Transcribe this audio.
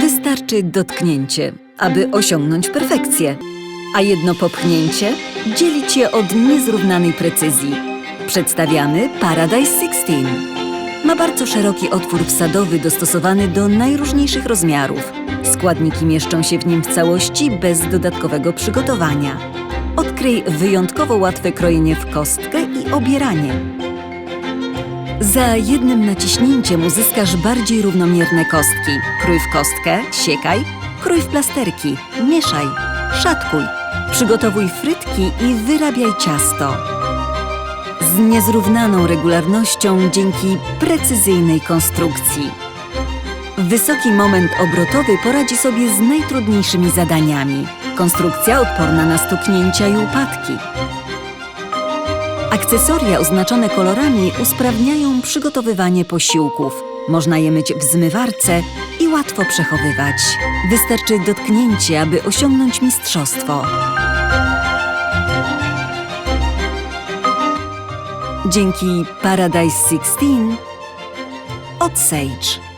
Wystarczy dotknięcie, aby osiągnąć perfekcję, a jedno popchnięcie dzieli cię od niezrównanej precyzji. Przedstawiamy Paradise 16. Ma bardzo szeroki otwór wsadowy dostosowany do najróżniejszych rozmiarów. Składniki mieszczą się w nim w całości bez dodatkowego przygotowania. Odkryj wyjątkowo łatwe krojenie w kostkę i obieranie. Za jednym naciśnięciem uzyskasz bardziej równomierne kostki. Krój w kostkę, siekaj, krój w plasterki, mieszaj, szatkuj. Przygotowuj frytki i wyrabiaj ciasto. Z niezrównaną regularnością dzięki precyzyjnej konstrukcji. Wysoki moment obrotowy poradzi sobie z najtrudniejszymi zadaniami. Konstrukcja odporna na stuknięcia i upadki. Akcesoria oznaczone kolorami usprawniają przygotowywanie posiłków. Można je myć w zmywarce i łatwo przechowywać. Wystarczy dotknięcie, aby osiągnąć mistrzostwo. Dzięki Paradise 16 od Sage.